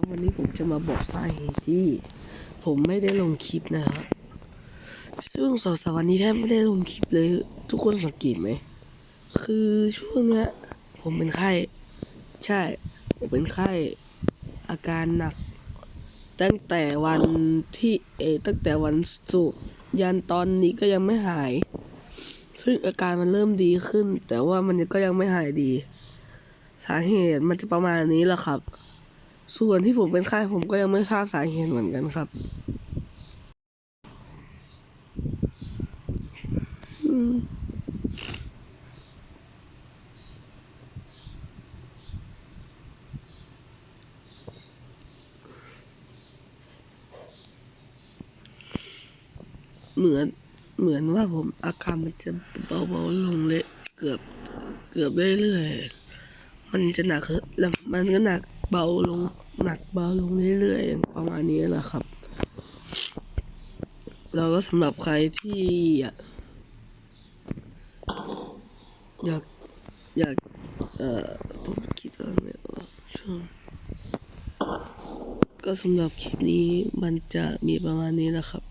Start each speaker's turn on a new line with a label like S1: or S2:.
S1: ครับวันนี้ผมจะมาบอกสาเหตุที่ ผมไม่ได้ลงคลิปนะครับซึ่งสองสามวันนี้แทบไม่ได้ลงคลิปเลย ทุกคนสังเกตไหม คือช่วงเนี้ยผมเป็นไข้ ใช่ ผมเป็นไข้อาการหนัก ตั้งแต่วันที่เอ ตั้งแต่วันศุกร์ยันตอนนี้ก็ยังไม่หาย ซึ่งอาการมันเริ่มดีขึ้น แต่ว่ามันก็ยังไม่หายดี สาเหตุมันจะประมาณนี้แหละครับ ส่วนที่ผมเป็นไข้ผมก็ยังไม่ทราบสาเหตุเหมือนกันครับเหมือนเหมือนว่าผมอาการมันจะเบาๆลงเลยเกือบเกือบเรื่อยๆมันจะหนักแล้วมันก็หนัก เบาลงหนักเบาลงเรื่อยๆประมาณนี้แหละครับ แล้วก็สำหรับใครที่อยากอยากเอ่อผมคิดว่าไม่ออกช่วงก็สำหรับคลิปนี้มันจะมีประมาณนี้นะครับ